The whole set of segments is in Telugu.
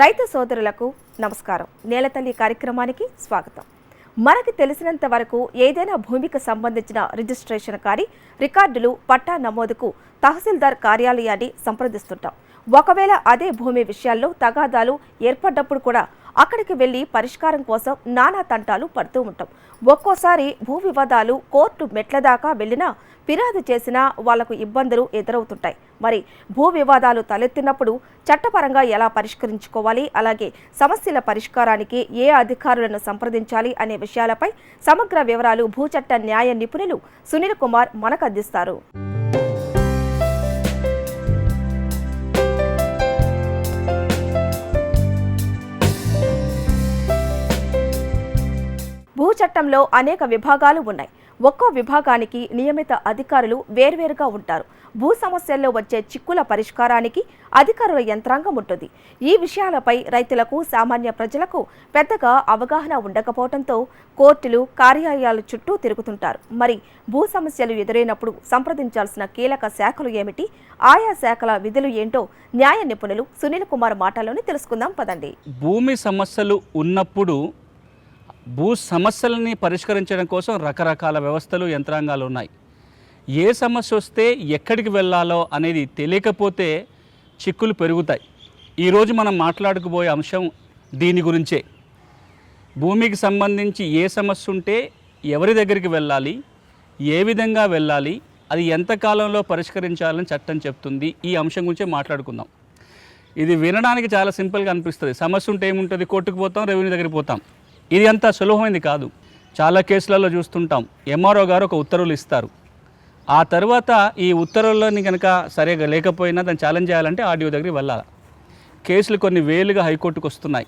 రైతు సోదరులకు నమస్కారం. నేలతల్లి కార్యక్రమానికి స్వాగతం. మనకి తెలిసినంత వరకు ఏదైనా భూమికి సంబంధించిన రిజిస్ట్రేషన్ కానీ రికార్డులు పట్టా నమోదుకు తహసీల్దార్ కార్యాలయాన్ని సంప్రదిస్తుంటాం. ఒకవేళ అదే భూమి విషయాల్లో తగాదాలు ఏర్పడ్డప్పుడు కూడా అక్కడికి వెళ్ళి పరిష్కారం కోసం నానా తంటాలు పడుతూ ఉంటాం. ఒక్కోసారి భూ వివాదాలు కోర్టు మెట్ల దాకా వెళ్ళినా ఫిర్యాదు చేసినా వాళ్ళకు ఇబ్బందులు ఎదురవుతుంటాయి. మరి భూ వివాదాలు తలెత్తినప్పుడు చట్టపరంగా ఎలా పరిష్కరించుకోవాలి? అలాగే సమస్యల పరిష్కారానికి ఏ అధికారులను సంప్రదించాలి అనే విషయాలపై సమగ్ర వివరాలు భూచట్ట న్యాయ నిపుణులు సునీల్ కుమార్ మనకు అందిస్తారు చట్టంలో అనేక విభాగాలు ఉన్నాయి. ఒక్కో విభాగానికి నియమిత అధికారులు వేర్వేరుగా ఉంటారు. భూ సమస్యల్లో వచ్చే చిక్కుల పరిష్కారానికి అధికారుల యంత్రాంగం ఉంటుంది. ఈ విషయాలపై రైతులకు సామాన్య ప్రజలకు పెద్దగా అవగాహన ఉండకపోవడంతో కోర్టులు కార్యాలయాల చుట్టూ తిరుగుతుంటారు. మరి భూ సమస్యలు ఎదురైనప్పుడు సంప్రదించాల్సిన కీలక శాఖలు ఏమిటి? ఆయా శాఖల విధులు ఏంటో న్యాయ నిపుణులు సునీల్ కుమార్ మాటల్లోనే తెలుసుకుందాం. పదండి. భూమి సమస్యలు ఉన్నప్పుడు భూ సమస్యలని పరిష్కరించడం కోసం రకరకాల వ్యవస్థలు యంత్రాంగాలు ఉన్నాయి. ఏ సమస్య వస్తే ఎక్కడికి వెళ్ళాలో అనేది తెలియకపోతే చిక్కులు పెరుగుతాయి. ఈరోజు మనం మాట్లాడుకుపోయే అంశం దీని గురించే. భూమికి సంబంధించి ఏ సమస్య ఉంటే ఎవరి దగ్గరికి వెళ్ళాలి ఏ విధంగా వెళ్ళాలి అది ఎంత కాలంలో పరిష్కరించాలని చట్టం చెప్తుంది ఈ అంశం గురించే మాట్లాడుకుందాం. ఇది వినడానికి చాలా సింపుల్గా అనిపిస్తుంది. సమస్య ఉంటే ఏముంటుంది? కోర్టుకు పోతాం రెవెన్యూ దగ్గరికి పోతాం. ఇది అంత సులభమైంది కాదు. చాలా కేసులలో చూస్తుంటాం. ఎంఆర్ఓ గారు ఒక ఉత్తర్వులు ఇస్తారు. ఆ తర్వాత ఈ ఉత్తర్వులని కనుక సరిగా లేకపోయినా దాన్ని ఛాలెంజ్ చేయాలంటే ఆర్డీఓ దగ్గరికి వెళ్ళాలి? కేసులు కొన్ని వేలుగా హైకోర్టుకు వస్తున్నాయి.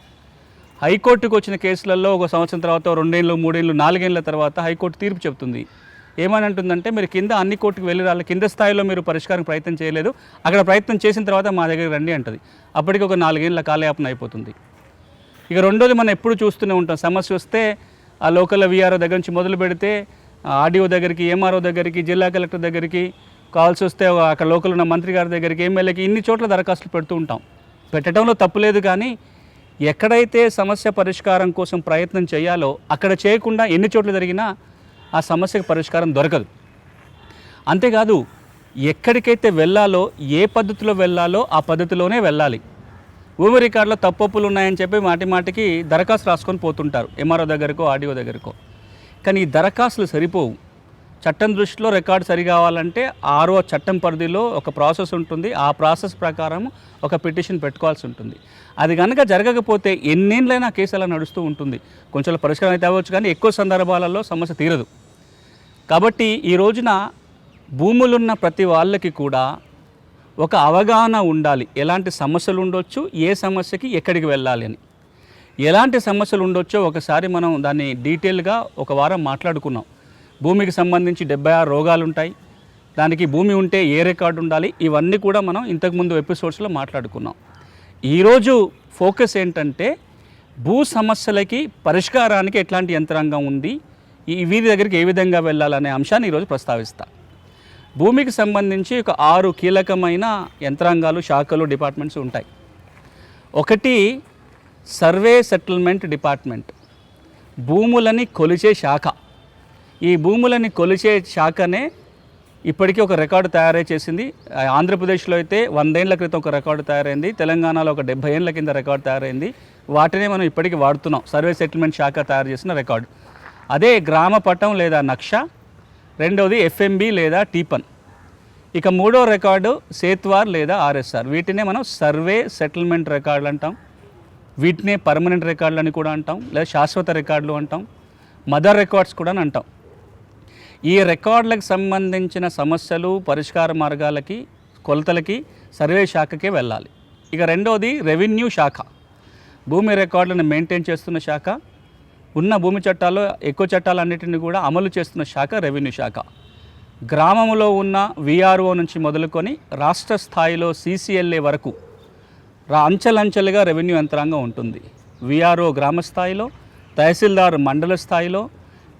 హైకోర్టుకు వచ్చిన కేసులలో ఒక సంవత్సరం తర్వాత రెండేళ్ళు మూడేళ్ళు నాలుగేళ్ళ తర్వాత హైకోర్టు తీర్పు చెబుతుంది. ఏమని అంటుందంటే మీరు కింద అన్ని కోర్టుకు వెళ్ళి రాలి. కింద స్థాయిలో మీరు పరిష్కారం ప్రయత్నం చేయలేదు. అక్కడ ప్రయత్నం చేసిన తర్వాత మా దగ్గరికి రండి అంటుంది. అప్పటికి ఒక నాలుగేళ్ళ కాలయాపన అయిపోతుంది. ఇక రెండోది మనం ఎప్పుడు చూస్తూనే ఉంటాం. సమస్య వస్తే ఆ లోకల్ విఆర్ఓ దగ్గర నుంచి మొదలు పెడితే ఆర్డీఓ దగ్గరికి ఎంఆర్ఓ దగ్గరికి జిల్లా కలెక్టర్ దగ్గరికి కాల్స్ వస్తే అక్కడ లోకల్ ఉన్న మంత్రి గారి దగ్గరికి ఎమ్మెల్యేకి ఇన్ని చోట్ల దరఖాస్తులు పెడుతూ ఉంటాం. పెట్టడంలో తప్పులేదు కానీ ఎక్కడైతే సమస్య పరిష్కారం కోసం ప్రయత్నం చేయాలో అక్కడ చేయకుండా ఎన్ని చోట్ల జరిగినా ఆ సమస్యకు పరిష్కారం దొరకదు. అంతేకాదు ఎక్కడికైతే వెళ్ళాలో ఏ పద్ధతిలో వెళ్ళాలో ఆ పద్ధతిలోనే వెళ్ళాలి. భూమి రికార్డులో తప్పప్పులు ఉన్నాయని చెప్పి మాటి మాటికి దరఖాస్తు రాసుకొని పోతుంటారు. ఎంఆర్ఓ దగ్గరకో ఆర్డీఓ దగ్గరకో. కానీ ఈ దరఖాస్తులు సరిపోవు. చట్టం దృష్టిలో రికార్డు సరి కావాలంటే ఆరో చట్టం పరిధిలో ఒక ప్రాసెస్ ఉంటుంది. ఆ ప్రాసెస్ ప్రకారం ఒక పిటిషన్ పెట్టుకోవాల్సి ఉంటుంది. అది కనుక జరగకపోతే ఎన్నేళ్ళైనా కేసు అలా నడుస్తూ ఉంటుంది. కొంచెం పరిష్కారం అయితే అవ్వచ్చు కానీ ఎక్కువ సందర్భాలలో సమస్య తీరదు. కాబట్టి ఈ రోజున భూములున్న ప్రతి వాళ్ళకి కూడా ఒక అవగాహన ఉండాలి. ఎలాంటి సమస్యలు ఉండొచ్చు ఏ సమస్యకి ఎక్కడికి వెళ్ళాలి అని. ఎలాంటి సమస్యలు ఉండొచ్చో ఒకసారి మనం దాన్ని డీటెయిల్గా ఒక వారం మాట్లాడుకున్నాం. భూమికి సంబంధించి డెబ్బై ఆరు రోగాలు ఉంటాయి దానికి భూమి ఉంటే ఏ రికార్డు ఉండాలి? ఇవన్నీ కూడా మనం ఇంతకుముందు ఎపిసోడ్స్లో మాట్లాడుకున్నాం. ఈరోజు ఫోకస్ ఏంటంటే భూ సమస్యలకి పరిష్కారానికి ఎట్లాంటి యంత్రాంగం ఉంది? ఈ వీరి దగ్గరికి ఏ విధంగా వెళ్ళాలనే అంశాన్ని ఈరోజు ప్రస్తావిస్తాను భూమికి సంబంధించి ఒక ఆరు కీలకమైన యంత్రాంగాలు శాఖలు డిపార్ట్మెంట్స్ ఉంటాయి. ఒకటి సర్వే సెటిల్మెంట్ డిపార్ట్మెంట్. భూములని కొలిచే శాఖ. ఈ భూములని కొలిచే శాఖనే ఇప్పటికీ ఒక రికార్డు తయారై చేసింది. ఆ, ఆంధ్రప్రదేశ్లో అయితే వందేళ్ళ క్రితం ఒక రికార్డు తయారైంది. తెలంగాణలో ఒక డెబ్బై ఏళ్ళ కింద రికార్డు తయారైంది. వాటినే మనం ఇప్పటికీ వాడుతున్నాం. సర్వే సెటిల్మెంట్ శాఖ తయారు చేసిన రికార్డు. అదే గ్రామ పటం లేదా నక్ష రెండవది ఎఫ్ఎంబి లేదా టీపన్ ఇక మూడో రికార్డు సేత్వార్ లేదా ఆర్ఎస్ఆర్. వీటినే మనం సర్వే సెటిల్మెంట్ రికార్డులు అంటాం. వీటినే పర్మనెంట్ రికార్డులు అని కూడా అంటాం. లేదా శాశ్వత రికార్డులు అంటాం. మదర్ రికార్డ్స్ కూడా అని అంటాం. ఈ రికార్డులకు సంబంధించిన సమస్యలు పరిష్కార మార్గాలకి కొలతలకి సర్వే శాఖకే వెళ్ళాలి. ఇక రెండవది రెవెన్యూ శాఖ. భూమి రికార్డులను మెయింటైన్ చేస్తున్న శాఖ. ఉన్న భూమి చట్టాల్లో ఎక్కువ చట్టాలన్నింటినీ కూడా అమలు చేస్తున్న శాఖ రెవెన్యూ శాఖ. గ్రామంలో ఉన్న విఆర్ఓ నుంచి మొదలుకొని రాష్ట్ర స్థాయిలో సీసీఎల్ఏ వరకు రా అంచెలంచెలుగా రెవెన్యూ యంత్రాంగం ఉంటుంది. విఆర్ఓ గ్రామ స్థాయిలో తహసీల్దార్ మండల స్థాయిలో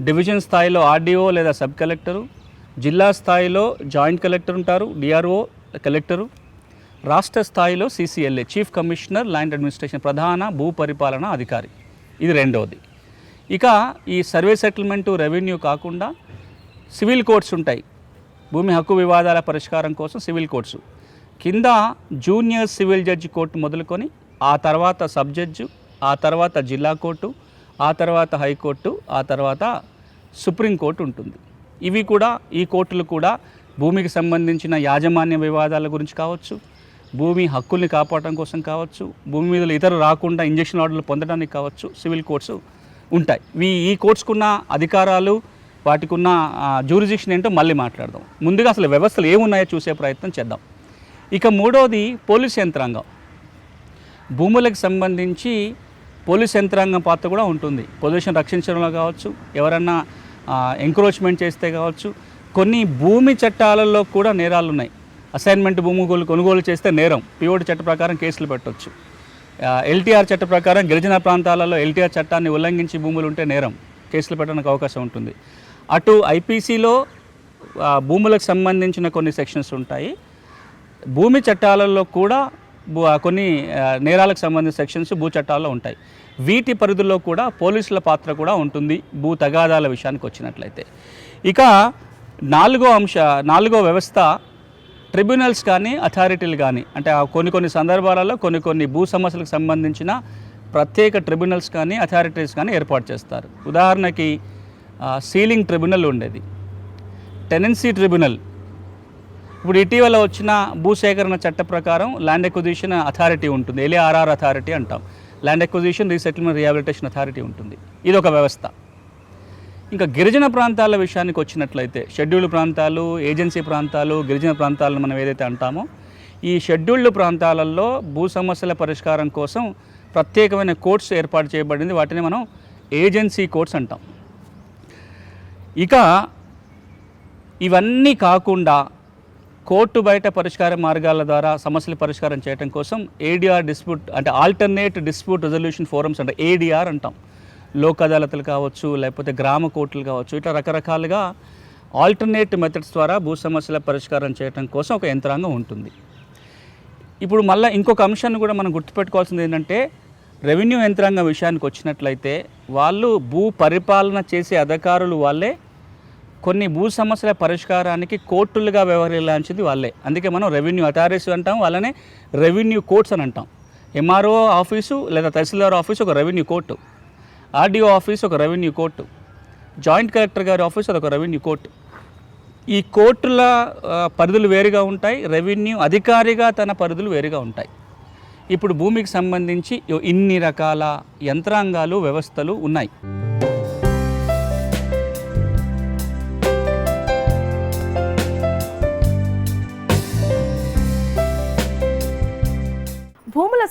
డివిజన్ స్థాయిలో ఆర్డీఓ లేదా సబ్ కలెక్టరు జిల్లా స్థాయిలో జాయింట్ కలెక్టర్ ఉంటారు డిఆర్ఓ కలెక్టరు రాష్ట్ర స్థాయిలో CCLA chief commissioner land administration ప్రధాన భూ పరిపాలన అధికారి. ఇది రెండవది. ఇక ఈ సర్వే సెటిల్మెంటు రెవెన్యూ కాకుండా సివిల్ కోర్ట్స్ ఉంటాయి. భూమి హక్కు వివాదాల పరిష్కారం కోసం సివిల్ కోర్ట్స్ కింద జూనియర్ సివిల్ జడ్జి కోర్టు మొదలుకొని ఆ తర్వాత సబ్ జడ్జు ఆ తర్వాత జిల్లా కోర్టు ఆ తర్వాత హైకోర్టు ఆ తర్వాత సుప్రీంకోర్టు ఉంటుంది. ఇవి కూడా ఈ కోర్టులు కూడా భూమికి సంబంధించిన యాజమాన్య వివాదాల గురించి కావచ్చు భూమి హక్కుల్ని కాపాడటం కోసం కావచ్చు భూమి మీద ఇతరులు రాకుండా ఇంజక్షన్ ఆర్డర్లు పొందడానికి కావచ్చు సివిల్ కోర్ట్స్ ఉంటాయి. ఈ ఈ కోర్ట్స్కున్న అధికారాలు వాటికి ఉన్న జూరిజిక్షన్ ఏంటో మళ్ళీ మాట్లాడదాం. ముందుగా అసలు వ్యవస్థలు ఏమున్నాయో చూసే ప్రయత్నం చేద్దాం. ఇక మూడవది పోలీస్ యంత్రాంగం. భూములకు సంబంధించి పోలీస్ యంత్రాంగం పాత్ర కూడా ఉంటుంది. పొల్యూషన్ రక్షించడంలో కావచ్చు ఎవరన్నా ఎంక్రోచ్మెంట్ చేస్తే కావచ్చు కొన్ని భూమి చట్టాలలో కూడా నేరాలు ఉన్నాయి అసైన్మెంట్ భూములు కొనుగోలు చేస్తే నేరం. పిఓటి చట్ట ప్రకారం కేసులు పెట్టవచ్చు ఎల్టీఆర్ చట్ట ప్రకారం గిరిజన ప్రాంతాలలో ఎల్టీఆర్ చట్టాన్ని ఉల్లంఘించి భూములు ఉంటే నేరం కేసులు పెట్టడానికి అవకాశం ఉంటుంది. అటు ఐపీసీలో భూములకు సంబంధించిన కొన్ని సెక్షన్స్ ఉంటాయి. భూమి చట్టాలలో కూడా భూ కొన్ని నేరాలకు సంబంధించిన సెక్షన్స్ భూ చట్టాల్లో ఉంటాయి. వీటి పరిధిలో కూడా పోలీసుల పాత్ర కూడా ఉంటుంది భూ తగాదాల విషయానికి వచ్చినట్లయితే. ఇక నాలుగో అంశ నాలుగో వ్యవస్థ ట్రిబ్యునల్స్ కానీ అథారిటీలు కానీ అంటే ఆ కొన్ని కొన్ని సందర్భాలలో కొన్ని కొన్ని భూ సమస్యలకు సంబంధించిన ప్రత్యేక ట్రిబ్యునల్స్ కానీ అథారిటీస్ కానీ ఏర్పాటు చేస్తారు. ఉదాహరణకి సీలింగ్ ట్రిబ్యునల్ ఉండేది. Tenancy tribunal. ఇప్పుడు ఇటీవల వచ్చిన భూసేకరణ చట్ట ప్రకారం ల్యాండ్ ఎక్విజిషన్ అథారిటీ ఉంటుంది. ఎల్ఏఆర్ఆర్ అథారిటీ అంటాం. Land acquisition resettlement rehabilitation authority ఉంటుంది. ఇది ఒక వ్యవస్థ. ఇంకా గిరిజన ప్రాంతాల విషయానికి వచ్చినట్లయితే షెడ్యూల్డ్ ప్రాంతాలు ఏజెన్సీ ప్రాంతాలు గిరిజన ప్రాంతాలను మనం ఏదైతే అంటామో ఈ షెడ్యూల్డ్ ప్రాంతాలలో భూ సమస్యల పరిష్కారం కోసం ప్రత్యేకమైన కోర్ట్స్ ఏర్పాటు చేయబడింది. వాటిని మనం ఏజెన్సీ కోర్ట్స్ అంటాం. ఇక ఇవన్నీ కాకుండా కోర్టు బయట పరిష్కార మార్గాల ద్వారా సమస్యల పరిష్కారం చేయడం కోసం ఏడిఆర్ డిస్ప్యూట్ అంటే ఆల్టర్నేట్ డిస్ప్యూట్ రెజల్యూషన్ ఫోరమ్స్ అంటే ఏడిఆర్ అంటాం. లోక్ అదాలతలు కావచ్చు లేకపోతే గ్రామ కోర్టులు కావచ్చు ఇట్లా రకరకాలుగా ఆల్టర్నేట్ మెథడ్స్ ద్వారా భూ సమస్యల పరిష్కారం చేయడం కోసం ఒక యంత్రాంగం ఉంటుంది. ఇప్పుడు మళ్ళీ ఇంకొక అంశాన్ని కూడా మనం గుర్తుపెట్టుకోవాల్సింది ఏంటంటే రెవెన్యూ యంత్రాంగం విషయానికి వచ్చినట్లయితే వాళ్ళు భూ పరిపాలన చేసే అధికారులు వాళ్ళే కొన్ని భూ సమస్యల పరిష్కారానికి కోర్టులుగా వ్యవహరించింది వాళ్ళే. అందుకే మనం రెవెన్యూ అథారిటీస్ అంటాం వాళ్ళనే రెవెన్యూ కోర్ట్స్ అని అంటాం. ఎంఆర్ఓ ఆఫీసు లేదా తహసీల్దార్ ఆఫీసు ఒక రెవెన్యూ కోర్టు. ఆర్డీఓ ఆఫీస్ ఒక రెవెన్యూ కోర్టు. జాయింట్ కలెక్టర్ గారి ఆఫీస్ అదొక రెవెన్యూ కోర్టు. ఈ కోర్టుల పరిధులు వేరుగా ఉంటాయి. రెవెన్యూ అధికారిగా తన పరిధులు వేరుగా ఉంటాయి. ఇప్పుడు భూమికి సంబంధించి ఇన్ని రకాల యంత్రాంగాలు వ్యవస్థలు ఉన్నాయి.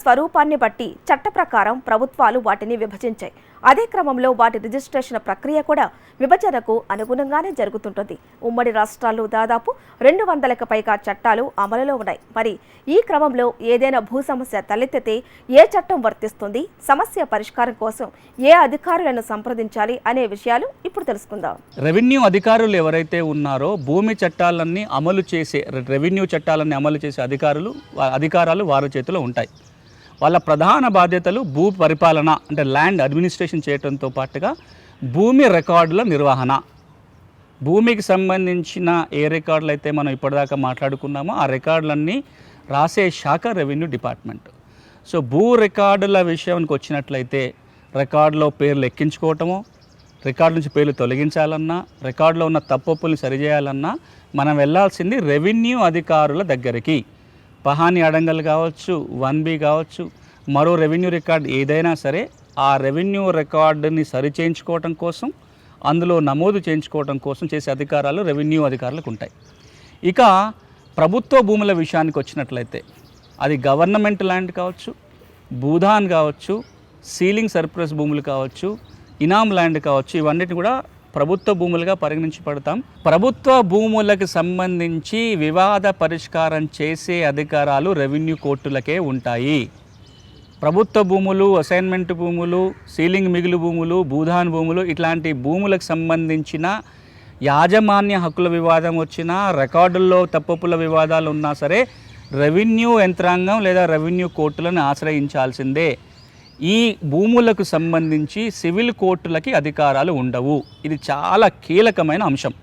స్వరూపాన్ని బట్టి చట్ట ప్రకారం ప్రభుత్వాలు వాటిని విభజించాయి. అదే క్రమంలో వాటి రిజిస్ట్రేషన్ ప్రక్రియ కూడా విభజనకు అనుగుణంగానే జరుగుతుంటుంది. ఉమ్మడి రాష్ట్రాల్లో దాదాపు రెండు వందలకు పైగా చట్టాలు అమలులో ఉన్నాయి. మరి ఈ క్రమంలో ఏదైనా భూ సమస్య తలెత్తితే ఏ చట్టం వర్తిస్తుంది? సమస్య పరిష్కారం కోసం ఏ అధికారులను సంప్రదించాలి అనే విషయాలు ఇప్పుడు తెలుసుకుందాం. రెవెన్యూ అధికారులు ఎవరైతే ఉన్నారో భూమి చట్టాలన్నీ అమలు చేసే రెవెన్యూ చట్టాలన్నీ అమలు చేసే అధికారులు అధికారాలు వారి చేతిలో ఉంటాయి. వాళ్ళ ప్రధాన బాధ్యతలు భూ పరిపాలన అంటే ల్యాండ్ అడ్మినిస్ట్రేషన్ చేయడంతో పాటుగా భూమి రికార్డుల నిర్వహణ. భూమికి సంబంధించిన ఏ రికార్డులు అయితే మనం ఇప్పటిదాకా మాట్లాడుకున్నామో ఆ రికార్డులన్నీ రాసే శాఖ రెవెన్యూ డిపార్ట్మెంట్. సో భూ రికార్డుల విషయానికి వచ్చినట్లయితే రికార్డులో పేర్లు ఎక్కించుకోవటము రికార్డు నుంచి పేర్లు తొలగించాలన్నా రికార్డులో ఉన్న తప్పుల్ని సరిచేయాలన్నా మనం వెళ్ళాల్సింది రెవెన్యూ అధికారుల దగ్గరికి. పహాని అడంగల్ కావచ్చు వన్ బి కావచ్చు మరో రెవెన్యూ రికార్డ్ ఏదైనా సరే ఆ రెవెన్యూ రికార్డుని సరిచేయించుకోవటం కోసం అందులో నమోదు చేయించుకోవటం కోసం చేసే అధికారాలు రెవెన్యూ అధికారులకు ఉంటాయి. ఇక ప్రభుత్వ భూముల విషయానికి వచ్చినట్లయితే అది గవర్నమెంట్ ల్యాండ్ కావచ్చు భూధాన్ కావచ్చు సీలింగ్ సర్ప్లస్ భూములు కావచ్చు ఇనామ్ ల్యాండ్ కావచ్చు ఇవన్నిటిని కూడా ప్రభుత్వ భూములుగా పరిగణించబడతాం. ప్రభుత్వ భూములకు సంబంధించి వివాద పరిష్కారం చేసే అధికారాలు రెవెన్యూ కోర్టులకే ఉంటాయి. ప్రభుత్వ భూములు అసైన్మెంట్ భూములు సీలింగ్ మిగులు భూములు భూధాన్ భూములు ఇట్లాంటి భూములకు సంబంధించిన యాజమాన్య హక్కుల వివాదం వచ్చినా రికార్డుల్లో తప్పుల వివాదాలు ఉన్నా సరే రెవెన్యూ యంత్రాంగం లేదా రెవెన్యూ కోర్టులను ఆశ్రయించాల్సిందే. ఈ భూములకు సంబంధించి సివిల్ కోర్టులకి అధికారాలు ఉండవు. ఇది చాలా కీలకమైన అంశం.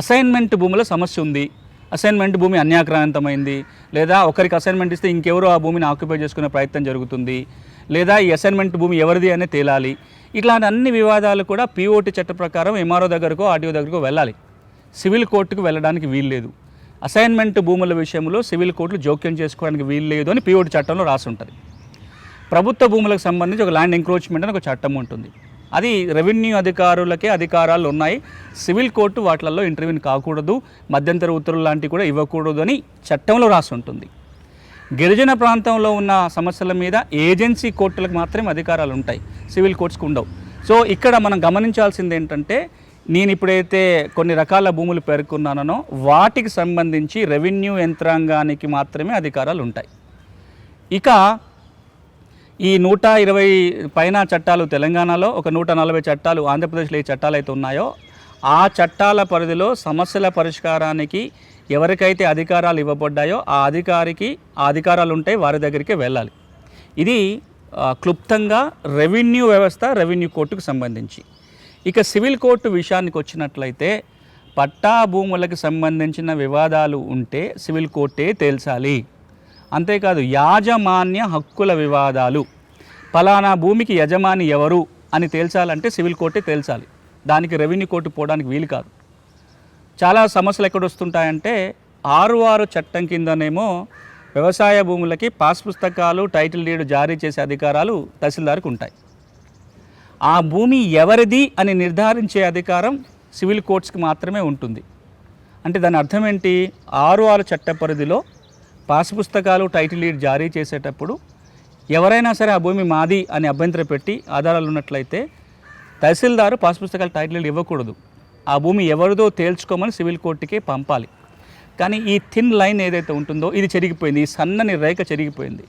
అసైన్మెంట్ భూముల సమస్య ఉంది. అసైన్మెంట్ భూమి అన్యాక్రాంతమైంది. లేదా ఒకరికి అసైన్మెంట్ ఇస్తే ఇంకెవరో ఆ భూమిని ఆక్యుపై చేసుకునే ప్రయత్నం జరుగుతుంది. లేదా ఈ అసైన్మెంట్ భూమి ఎవరిది అనే తేలాలి. ఇట్లాంటి అన్ని వివాదాలు కూడా పిఓటి చట్ట ప్రకారం ఎంఆర్ఓ దగ్గరకో ఆర్టీఓ దగ్గరకో వెళ్ళాలి. సివిల్ కోర్టుకు వెళ్ళడానికి వీల్లేదు అసైన్మెంట్ భూముల విషయంలో సివిల్ కోర్టులు జోక్యం చేసుకోవడానికి వీల్లేదు అని పిఓటి చట్టంలో రాసి ఉంటుంది ప్రభుత్వ భూములకు సంబంధించి ఒక ల్యాండ్ ఎంక్రోచ్మెంట్ అని ఒక చట్టం ఉంటుంది. అది రెవెన్యూ అధికారులకే అధికారాలు ఉన్నాయి. సివిల్ కోర్టు వాటిలలో ఇంటర్వ్యూని కాకూడదు. మధ్యంతర ఉత్తర్వులు లాంటివి కూడా ఇవ్వకూడదు అని చట్టంలో రాసి ఉంటుంది. గిరిజన ప్రాంతంలో ఉన్న సమస్యల మీద ఏజెన్సీ కోర్టులకు మాత్రమే అధికారాలు ఉంటాయి. సివిల్ కోర్ట్స్కి ఉండవు. సో ఇక్కడ మనం గమనించాల్సింది ఏంటంటే నేను ఇప్పుడైతే కొన్ని రకాల భూములు పేర్కొన్నానో వాటికి సంబంధించి రెవెన్యూ యంత్రాంగానికి మాత్రమే అధికారాలు ఉంటాయి. ఇక ఈ నూట ఇరవై పైన చట్టాలు తెలంగాణలో ఒక నూట నలభై చట్టాలు ఆంధ్రప్రదేశ్లో ఏ చట్టాలు అయితే ఉన్నాయో ఆ చట్టాల పరిధిలో సమస్యల పరిష్కారానికి ఎవరికైతే అధికారాలు ఇవ్వబడ్డాయో ఆ అధికారికి ఆ అధికారాలు ఉంటాయి వారి దగ్గరికి వెళ్ళాలి. ఇది క్లుప్తంగా రెవెన్యూ వ్యవస్థ రెవెన్యూ కోర్టుకు సంబంధించి. ఇక సివిల్ కోర్టు విషయానికి వచ్చినట్లయితే పట్టా భూములకు సంబంధించిన వివాదాలు ఉంటే సివిల్ కోర్టే తేల్చాలి. అంతేకాదు యాజమాన్య హక్కుల వివాదాలు. పలానా భూమికి యజమాని ఎవరు అని తేల్చాలంటే సివిల్ కోర్టే తేల్చాలి. దానికి రెవెన్యూ కోర్టు పోవడానికి వీలు కాదు. చాలా సమస్యలు ఎక్కడ వస్తుంటాయంటే ఆరు ఆరు చట్టం కిందనేమో వ్యవసాయ భూములకి పాస్ పుస్తకాలు టైటిల్ డీడ్ జారీ చేసే అధికారాలు తహసీల్దార్కి ఉంటాయి ఆ భూమి ఎవరిది అని నిర్ధారించే అధికారం సివిల్ కోర్ట్స్కి మాత్రమే ఉంటుంది. అంటే దాని అర్థం ఏంటి ఆరు ఆరు చట్ట పరిధిలో పాస్ పుస్తకాలు టైటిల్ డీడ్ జారీ చేసేటప్పుడు ఎవరైనా సరే ఆ భూమి మాది అని అభ్యంతర పెట్టి ఆధారాలు ఉన్నట్లయితే తహసీల్దారు పాస్ పుస్తకాలు టైటిల్ లీడ్ ఇవ్వకూడదు. ఆ భూమి ఎవరిదో తేల్చుకోమని సివిల్ కోర్టుకి పంపాలి. కానీ ఈ థిన్ లైన్ ఏదైతే ఉంటుందో ఇది చెరిగిపోయింది. ఈ సన్నని రేఖ చెరిగిపోయింది.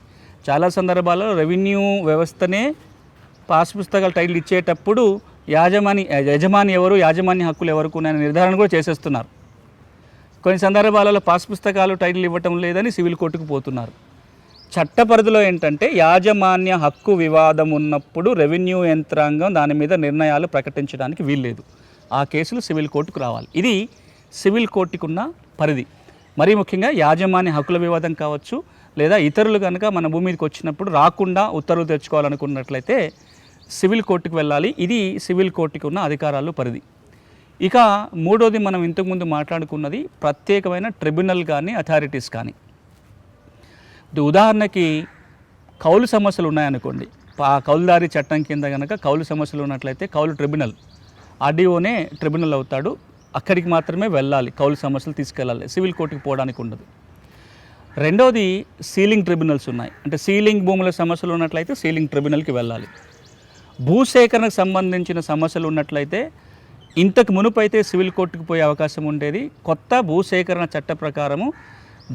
చాలా సందర్భాల్లో రెవెన్యూ వ్యవస్థనే పాస్ పుస్తకాలు టైటిల్ ఇచ్చేటప్పుడు యాజమాని యజమాని ఎవరు యాజమాన్య హక్కులు ఎవరు ఉన్నాయని నిర్ధారణ కూడా చేసేస్తున్నారు. కొన్ని సందర్భాలలో పాస్ పుస్తకాలు టైటిల్ ఇవ్వటం లేదని సివిల్ కోర్టుకు పోతున్నారు. చట్ట పరిధిలో ఏంటంటే యాజమాన్య హక్కు వివాదం ఉన్నప్పుడు రెవెన్యూ యంత్రాంగం దాని మీద నిర్ణయాలు ప్రకటించడానికి వీల్లేదు. ఆ కేసులు సివిల్ కోర్టుకు రావాలి. ఇది సివిల్ కోర్టుకున్న పరిధి. మరీ ముఖ్యంగా యాజమాన్య హక్కుల వివాదం కావచ్చు లేదా ఇతరులు కనుక మన భూమి మీదకి వచ్చినప్పుడు రాకుండా ఉత్తర్వులు తెచ్చుకోవాలనుకున్నట్లయితే సివిల్ కోర్టుకు వెళ్ళాలి. ఇది సివిల్ కోర్టుకు ఉన్న అధికారాలు పరిధి. ఇక మూడోది మనం ఇంతకుముందు మాట్లాడుకున్నది ప్రత్యేకమైన ట్రిబ్యునల్ కానీ అథారిటీస్ కానీ. ఇది ఉదాహరణకి కౌలు సమస్యలు ఉన్నాయనుకోండి. ఆ కౌలుదారి చట్టం కింద కనుక కౌలు సమస్యలు ఉన్నట్లయితే కౌలు ట్రిబ్యునల్ ఆర్డీఓనే ట్రిబ్యునల్ అవుతాడు. అక్కడికి మాత్రమే వెళ్ళాలి కౌలు సమస్యలు తీసుకెళ్ళాలి సివిల్ కోర్టుకి పోవడానికి ఉండదు. రెండోది సీలింగ్ ట్రిబ్యునల్స్ ఉన్నాయి. అంటే సీలింగ్ భూముల సమస్యలు ఉన్నట్లయితే సీలింగ్ ట్రిబ్యునల్కి వెళ్ళాలి. భూసేకరణకు సంబంధించిన సమస్యలు ఉన్నట్లయితే ఇంతకు మునుపు అయితే సివిల్ కోర్టుకు పోయే అవకాశం ఉండేది. కొత్త భూసేకరణ చట్ట ప్రకారము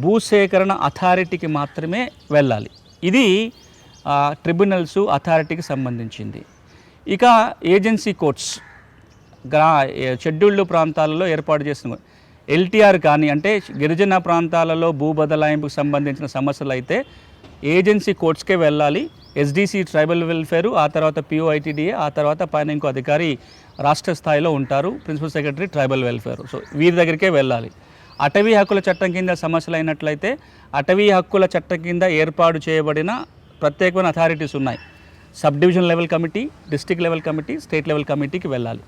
భూసేకరణ అథారిటీకి మాత్రమే వెళ్ళాలి. ఇది ట్రిబ్యునల్స్ అథారిటీకి సంబంధించింది. ఇక ఏజెన్సీ కోర్ట్స్ గ్రా షెడ్యూల్డ్ ప్రాంతాలలో ఏర్పాటు చేసిన ఎల్టీఆర్ కానీ అంటే గిరిజన ప్రాంతాలలో భూ బదలాయింపుకు సంబంధించిన సమస్యలు అయితే ఏజెన్సీ కోర్ట్స్కే వెళ్ళాలి. ఎస్డిసి ట్రైబల్ వెల్ఫేర్ ఆ తర్వాత పిఓఐటీడీఏ ఆ తర్వాత పైన ఇంకో అధికారి రాష్ట్ర స్థాయిలో ఉంటారు principal secretary tribal welfare. So వీరి దగ్గరికే వెళ్ళాలి. అటవీ హక్కుల చట్టం కింద సమస్యలు అయినట్లయితే అటవీ హక్కుల చట్టం కింద ఏర్పాటు చేయబడిన ప్రత్యేకమైన అథారిటీస్ ఉన్నాయి. Sub division level committee district level committee state level కమిటీకి వెళ్ళాలి.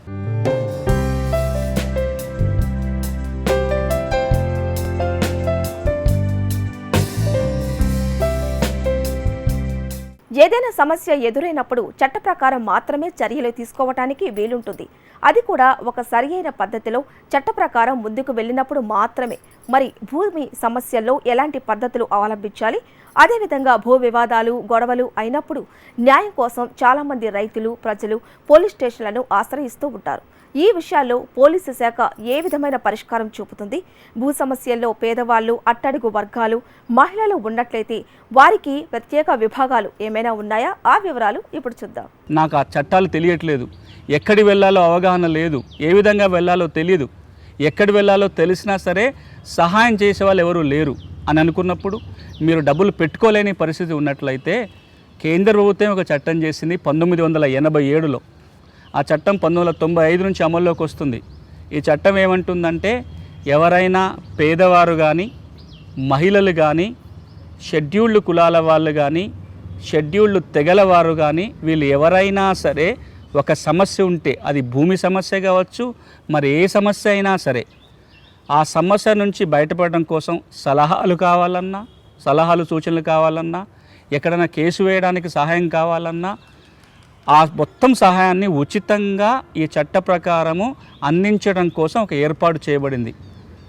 ఏదైనా సమస్య ఎదురైనప్పుడు చట్ట ప్రకారం మాత్రమే చర్యలు తీసుకోవటానికి వీలుంటుంది. అది కూడా ఒక సరియైన పద్ధతిలో చట్ట ప్రకారం ముందుకు వెళ్ళినప్పుడు మాత్రమే. మరి భూమి సమస్యల్లో ఎలాంటి పద్ధతులు అవలంబించాలి? అదేవిధంగా భూ వివాదాలు గొడవలు అయినప్పుడు న్యాయం కోసం చాలామంది రైతులు ప్రజలు పోలీస్ స్టేషన్లను ఆశ్రయిస్తూ ఉంటారు. ఈ విషయాల్లో పోలీసు శాఖ ఏ విధమైన పరిష్కారం చూపుతుంది? భూ సమస్యల్లో పేదవాళ్ళు అట్టడుగు వర్గాలు మహిళలు ఉన్నట్లయితే వారికి ప్రత్యేక విభాగాలు ఏమైనా ఉన్నాయా? ఆ వివరాలు ఇప్పుడు చూద్దాం. నాకు ఆ చట్టాలు తెలియట్లేదు. ఎక్కడి వెళ్ళాలో అవగాహన లేదు. ఏ విధంగా వెళ్ళాలో తెలియదు ఎక్కడి వెళ్ళాలో తెలిసినా సరే సహాయం చేసే వాళ్ళు ఎవరూ లేరు. అని అనుకున్నప్పుడు మీరు డబ్బులు పెట్టుకోలేని పరిస్థితి ఉన్నట్లయితే కేంద్ర ప్రభుత్వం ఒక చట్టం చేసింది పంతొమ్మిది వందల ఎనభై ఏడులో. ఆ చట్టం పంతొమ్మిది వందల తొంభై ఐదు నుంచి అమల్లోకి వస్తుంది. ఈ చట్టం ఏమంటుందంటే ఎవరైనా పేదవారు కానీ మహిళలు కానీ షెడ్యూల్డ్ కులాల వాళ్ళు కానీ షెడ్యూల్డ్ తెగల వారు కానీ వీళ్ళు ఎవరైనా సరే ఒక సమస్య ఉంటే అది భూమి సమస్య కావచ్చు మరి ఏ సమస్య అయినా సరే ఆ సమస్య నుంచి బయటపడడం కోసం సలహాలు కావాలన్నా సలహాలు సూచనలు కావాలన్నా ఎక్కడైనా కేసు వేయడానికి సహాయం కావాలన్నా ఆ మొత్తం సహాయాన్ని ఉచితంగా ఈ చట్ట ప్రకారము అందించడం కోసం ఒక ఏర్పాటు చేయబడింది.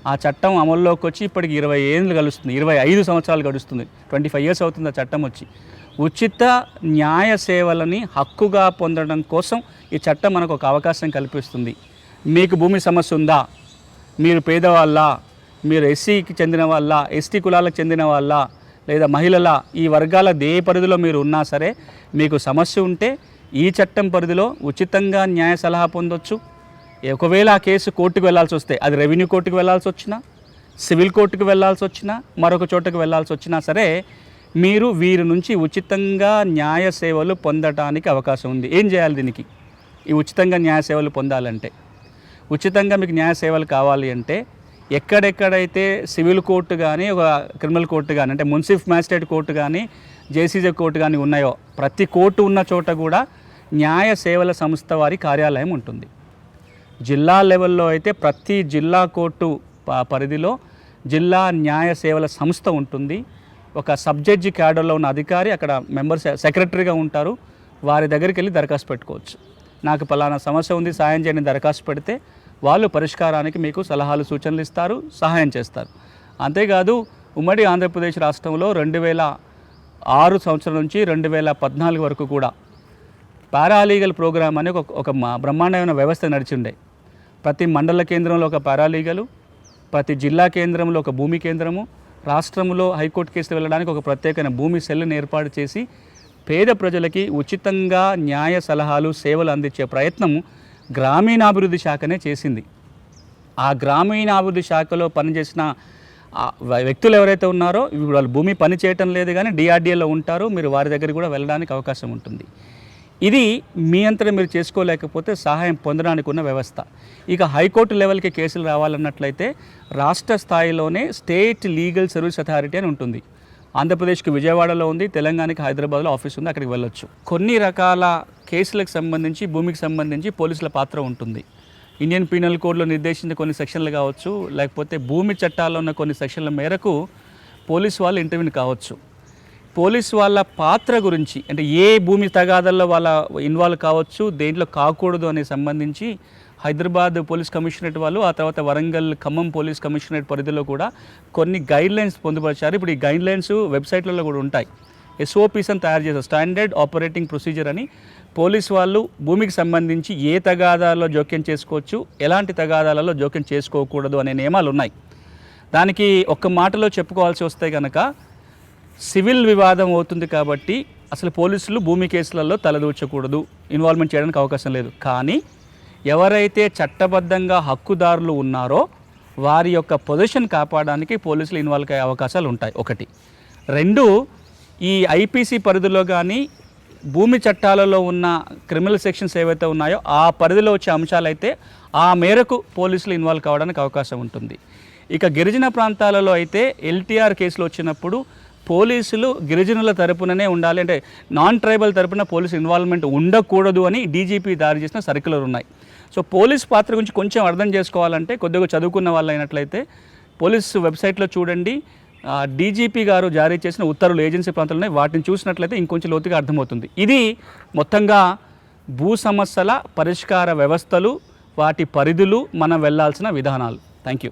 ఆ చట్టం అమల్లోకి వచ్చి ఇప్పటికి ఇరవై ఏళ్ళు గడుస్తుంది ఇరవై ఐదు సంవత్సరాలు గడుస్తుంది. ట్వంటీ ఫైవ్ ఇయర్స్ అవుతుంది ఆ చట్టం వచ్చి. ఉచిత న్యాయ సేవలని హక్కుగా పొందడం కోసం ఈ చట్టం మనకు ఒక అవకాశం కల్పిస్తుంది. మీకు భూమి సమస్య ఉందా? మీరు పేదవాళ్ళ మీరు ఎస్సీకి చెందిన వాళ్ళ ఎస్టీ కులాలకు చెందిన వాళ్ళ లేదా మహిళల ఈ వర్గాల దేయ పరిధిలో మీరు ఉన్నా సరే మీకు సమస్య ఉంటే ఈ చట్టం పరిధిలో ఉచితంగా న్యాయ సలహా పొందొచ్చు. ఒకవేళ ఆ కేసు కోర్టుకు వెళ్ళాల్సి వస్తే అది రెవెన్యూ కోర్టుకు వెళ్ళాల్సి వచ్చినా సివిల్ కోర్టుకు వెళ్ళాల్సి వచ్చినా మరొక చోటకు వెళ్ళాల్సి వచ్చినా సరే మీరు వీరి నుంచి ఉచితంగా న్యాయ సేవలు పొందటానికి అవకాశం ఉంది. ఏం చేయాలి దీనికి? ఈ ఉచితంగా న్యాయ సేవలు పొందాలంటే ఉచితంగా మీకు న్యాయ సేవలు కావాలి అంటే ఎక్కడెక్కడైతే సివిల్ కోర్టు కానీ ఒక క్రిమినల్ కోర్టు కానీ అంటే మున్సిఫ్ మ్యాజిస్ట్రేట్ కోర్టు కానీ జేసీజే కోర్టు కానీ ఉన్నాయో ప్రతి కోర్టు ఉన్న చోట కూడా న్యాయ సేవల సంస్థ వారి కార్యాలయం ఉంటుంది. జిల్లా లెవెల్లో అయితే ప్రతి జిల్లా కోర్టు పరిధిలో జిల్లా న్యాయ సేవల సంస్థ ఉంటుంది. ఒక సబ్జడ్జి క్యాడర్లో ఉన్న అధికారి అక్కడ మెంబర్స్ సెక్రటరీగా ఉంటారు. వారి దగ్గరికి వెళ్ళి దరఖాస్తు పెట్టుకోవచ్చు. నాకు పలానా సమస్య ఉంది సాయం చేయని దరఖాస్తు పెడితే వాళ్ళు పరిష్కారానికి మీకు సలహాలు సూచనలు ఇస్తారు సహాయం చేస్తారు. అంతేకాదు ఉమ్మడి ఆంధ్రప్రదేశ్ రాష్ట్రంలో రెండు వేల ఆరు సంవత్సరం నుంచి రెండు వేల పద్నాలుగు వరకు కూడా పారాలీగల్ ప్రోగ్రామ్ అని ఒక ఒక బ్రహ్మాండమైన వ్యవస్థ నడిచిండే. ప్రతి మండల కేంద్రంలో ఒక పారాలీగలు ప్రతి జిల్లా కేంద్రంలో ఒక భూమి కేంద్రము రాష్ట్రంలో హైకోర్టు కేసులు వెళ్ళడానికి ఒక ప్రత్యేకమైన భూమి సెల్ని ఏర్పాటు చేసి పేద ప్రజలకి ఉచితంగా న్యాయ సలహాలు సేవలు అందించే ప్రయత్నం గ్రామీణాభివృద్ధి శాఖనే చేసింది. ఆ గ్రామీణాభివృద్ధి శాఖలో పనిచేసిన వ్యక్తులు ఎవరైతే ఉన్నారో వాళ్ళు భూమి పని చేయటం లేదు కానీ డిఆర్డీఏలో ఉంటారు మీరు వారి దగ్గరికి కూడా వెళ్ళడానికి అవకాశం ఉంటుంది. ఇది మీ అంతటా మీరు చేసుకోలేకపోతే సహాయం పొందడానికి ఉన్న వ్యవస్థ. ఇక హైకోర్టు లెవెల్కి కేసులు రావాలన్నట్లయితే రాష్ట్ర స్థాయిలోనే స్టేట్ లీగల్ సర్వీస్ అథారిటీ అని ఉంటుంది. ఆంధ్రప్రదేశ్కి విజయవాడలో ఉంది తెలంగాణకి హైదరాబాద్లో ఆఫీస్ ఉంది అక్కడికి వెళ్ళొచ్చు. కొన్ని రకాల కేసులకు సంబంధించి భూమికి సంబంధించి పోలీసుల పాత్ర ఉంటుంది. ఇండియన్ పీనల్ కోడ్లో నిర్దేశించిన కొన్ని సెక్షన్లు కావచ్చు లేకపోతే భూమి చట్టాల్లో ఉన్న కొన్ని సెక్షన్ల మేరకు పోలీసు వాళ్ళు ఇంటర్వ్యూని కావచ్చు. పోలీస్ వాళ్ళ పాత్ర గురించి అంటే ఏ భూమి తగాదల్లో వాళ్ళ ఇన్వాల్వ్ కావచ్చు దేంట్లో కాకూడదు అనే సంబంధించి హైదరాబాద్ పోలీస్ కమిషనరేట్ వాళ్ళు ఆ తర్వాత వరంగల్ ఖమ్మం పోలీస్ కమిషనరేట్ పరిధిలో కూడా కొన్ని గైడ్లైన్స్ పొందుపరిచారు. ఇప్పుడు ఈ గైడ్లైన్స్ వెబ్సైట్లలో కూడా ఉంటాయి. ఎస్ఓపీస్ అని తయారు చేశారు. స్టాండర్డ్ ఆపరేటింగ్ ప్రొసీజర్ అని. పోలీస్ వాళ్ళు భూమికి సంబంధించి ఏ తగాదాల్లో జోక్యం చేసుకోవచ్చు ఎలాంటి తగాదాలలో జోక్యం చేసుకోకూడదు అనే నియమాలు ఉన్నాయి. దానికి ఒక్క మాటలో చెప్పుకోవాల్సి వస్తే కనుక సివిల్ వివాదం అవుతుంది కాబట్టి అసలు పోలీసులు భూమి కేసులలో తలదూర్చకూడదు. ఇన్వాల్వ్మెంట్ చేయడానికి అవకాశం లేదు. కానీ ఎవరైతే చట్టబద్ధంగా హక్కుదారులు ఉన్నారో వారి యొక్క పొజిషన్ కాపాడడానికి పోలీసులు ఇన్వాల్వ్ అయ్యే అవకాశాలు ఉంటాయి. ఒకటి. రెండు ఈ ఐపీసీ పరిధిలో కానీ భూమి చట్టాలలో ఉన్న క్రిమినల్ సెక్షన్స్ ఏవైతే ఉన్నాయో ఆ పరిధిలో వచ్చే అంశాలైతే ఆ మేరకు పోలీసులు ఇన్వాల్వ్ కావడానికి అవకాశం ఉంటుంది. ఇక గిరిజన ప్రాంతాలలో అయితే ఎల్టీఆర్ కేసులు వచ్చినప్పుడు పోలీసులు గిరిజనుల తరపుననే ఉండాలి. అంటే నాన్ ట్రైబల్ తరపున పోలీసు ఇన్వాల్వ్మెంట్ ఉండకూడదు అని డీజీపీ దారి చేసిన సర్క్యులర్ ఉన్నాయి. సో పోలీస్ పాత్ర గురించి కొంచెం అర్థం చేసుకోవాలంటే కొద్దిగా చదువుకున్న వాళ్ళు అయినట్లయితే పోలీస్ వెబ్సైట్లో చూడండి. డీజీపీ గారు జారీ చేసిన ఉత్తర్వులు ఏజెన్సీ ప్రాంతాలు ఉన్నాయి వాటిని చూసినట్లయితే ఇంకొంచెం లోతుగా అర్థమవుతుంది. ఇది మొత్తంగా భూ సమస్యల పరిష్కార వ్యవస్థలు వాటి పరిధులు మనం వెళ్ళాల్సిన విధానాలు. Thank you